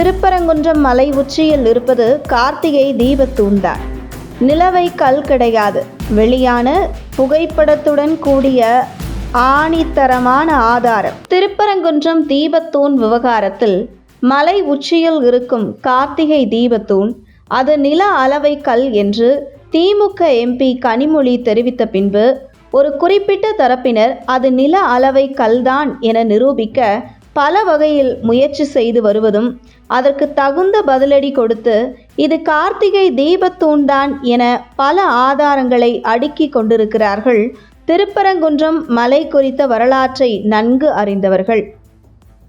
திருப்பரங்குன்றம் மலை உச்சியில் இருப்பது கார்த்திகை தீபத்தூண்தான். நிலவை கல் கிடையாது. வெளியான புகைப்படத்துடன் கூடிய ஆணித்தரமான ஆதாரம். திருப்பரங்குன்றம் தீபத்தூண் விவகாரத்தில் மலை உச்சியில் இருக்கும் கார்த்திகை தீபத்தூண் அது நில அளவை கல் என்று திமுக எம்பி கனிமொழி தெரிவித்த பின்பு ஒரு குறிப்பிட்ட தரப்பினர் அது நில அளவை கல்தான் என நிரூபிக்க பல வகையில் முயற்சி செய்து வருவதும் அதற்கு தகுந்த பதிலடி கொடுத்து இது கார்த்திகை தீபத்தூண்தான் என பல ஆதாரங்களை அடுக்கி கொண்டிருக்கிறார்கள் திருப்பரங்குன்றம் மலை குறித்த வரலாற்றை நன்கு அறிந்தவர்கள்.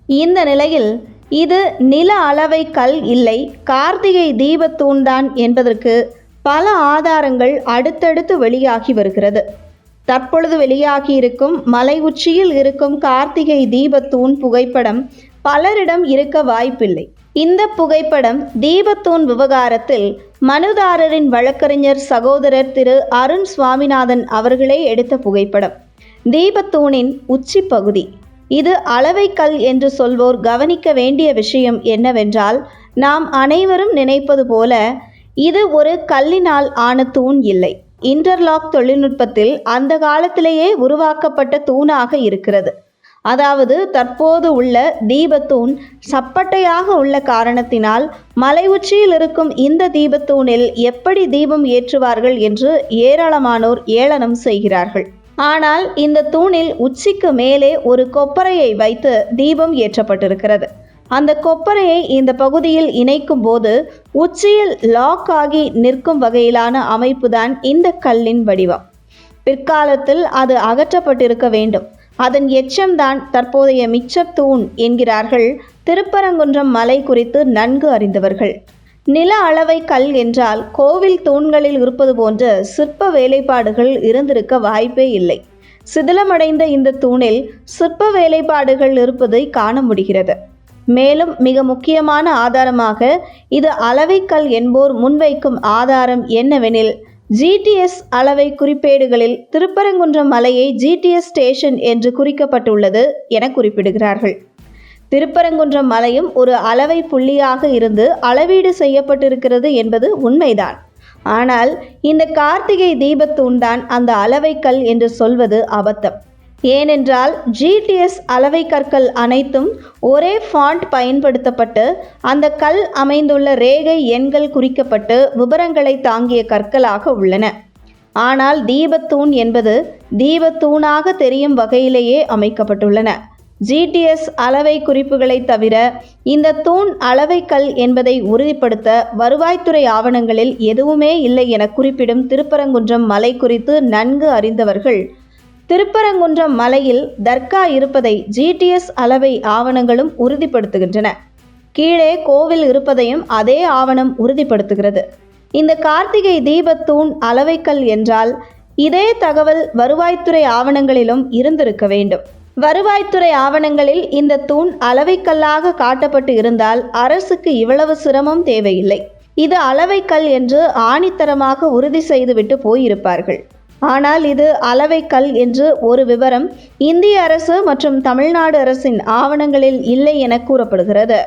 இந்த நிலையில் இது நில அளவை கல் இல்லை கார்த்திகை தீபத்தூண்தான் என்பதற்கு பல ஆதாரங்கள் அடுத்தடுத்து வெளியாகி வருகிறது. தற்பொழுது வெளியாகியிருக்கும் மலை உச்சியில் இருக்கும் கார்த்திகை தீபத்தூண் புகைப்படம் பலரிடம் இருக்க வாய்ப்பில்லை. இந்த புகைப்படம் தீபத்தூண் விவகாரத்தில் மனுதாரரின் வழக்கறிஞர் சகோதரர் திரு அருண் சுவாமிநாதன் அவர்களே எடுத்த புகைப்படம். தீபத்தூணின் உச்சி பகுதி. இது அளவை கல் என்று சொல்வோர் கவனிக்க வேண்டிய விஷயம் என்னவென்றால் நாம் அனைவரும் நினைப்பது போல இது ஒரு கல்லினால் ஆன தூண் இல்லை. இன்டர்லாக் தொழில்நுட்பத்தில் அந்த காலத்திலேயே உருவாக்கப்பட்ட தூணாக இருக்கிறது. அதாவது தற்போது உள்ள தீபத்தூண் சப்பட்டையாக உள்ள காரணத்தினால் மலை உச்சியில் இருக்கும் இந்த தீபத்தூணில் எப்படி தீபம் ஏற்றுவார்கள் என்று ஏராளமானோர் ஏளனம் செய்கிறார்கள். ஆனால் இந்த தூணில் உச்சிக்கு மேலே ஒரு கொப்பரையை வைத்து தீபம் ஏற்றப்பட்டிருக்கிறது. அந்த கொப்பரையை இந்த பகுதியில் இணைக்கும் போது உச்சியில் லாக் ஆகி நிற்கும் வகையிலான அமைப்புதான் இந்த கல்லின் வடிவம். பிற்காலத்தில் அது அகற்றப்பட்டிருக்க வேண்டும். அதன் எச்சம்தான் தற்போதைய மிச்சத்தூண் என்கிறார்கள் திருப்பரங்குன்றம் மலை குறித்து நன்கு அறிந்தவர்கள். நில அளவை கல் என்றால் கோவில் தூண்களில் இருப்பது போன்ற சிற்ப வேலைப்பாடுகள் இருந்திருக்க வாய்ப்பே இல்லை. சிதிலமடைந்த இந்த தூணில் சிற்ப வேலைப்பாடுகள் இருப்பதை காண முடிகிறது. மேலும் மிக முக்கியமான ஆதாரமாக இது அளவைக்கல் என்போர் முன்வைக்கும் ஆதாரம் என்னவெனில் ஜிடிஎஸ் அளவை குறிப்பேடுகளில் திருப்பரங்குன்றம் மலையை ஜிடிஎஸ் ஸ்டேஷன் என்று குறிக்கப்பட்டுள்ளது என குறிப்பிடுகிறார்கள். திருப்பரங்குன்றம் மலையும் ஒரு அளவை புள்ளியாக இருந்து அளவீடு செய்யப்பட்டிருக்கிறது என்பது உண்மைதான். ஆனால் இந்த கார்த்திகை தீபத்தூண்தான் அந்த அளவைக்கல் என்று சொல்வது அபத்தம். ஏனென்றால் ஜிடிஎஸ் அளவை கற்கள் அனைத்தும் ஒரே ஃபாண்ட் பயன்படுத்தப்பட்டு அந்த கல் அமைந்துள்ள ரேகை எண்கள் குறிக்கப்பட்டு விபரங்களை தாங்கிய கற்களாக உள்ளன. ஆனால் தீபத்தூண் என்பது தீபத்தூணாக தெரியும் வகையிலேயே அமைக்கப்பட்டுள்ளன. ஜிடிஎஸ் அளவை குறிப்புகளை தவிர இந்த தூண் அளவை கல் என்பதை உறுதிப்படுத்த வருவாய்த்துறை ஆவணங்களில் எதுவுமே இல்லை என குறிப்பிடும் திருப்பரங்குன்றம் மலை குறித்து நன்கு அறிந்தவர்கள் திருப்பரங்குன்றம் மலையில் தர்கா இருப்பதை ஜிடிஎஸ் அளவை ஆவணங்களும் உறுதிப்படுத்துகின்றன. கீழே கோவில் இருப்பதையும் அதே ஆவணம் உறுதிப்படுத்துகிறது. இந்த கார்த்திகை தீபத்தூண் அளவைக்கல் என்றால் இதே தகவல் வருவாய்த்துறை ஆவணங்களிலும் இருந்திருக்க வேண்டும். வருவாய்த்துறை ஆவணங்களில் இந்த தூண் அளவைக்கல்லாக காட்டப்பட்டு இருந்தால் அரசுக்கு இவ்வளவு சிரமம் தேவையில்லை. இது அளவைக்கல் என்று ஆணித்தரமாக உறுதி செய்துவிட்டு போயிருப்பார்கள். ஆனால் இது அளவைக்கல் என்று ஒரு விவரம் இந்திய அரசு மற்றும் தமிழ்நாடு அரசின் ஆவணங்களில் இல்லை என கூறப்படுகிறது.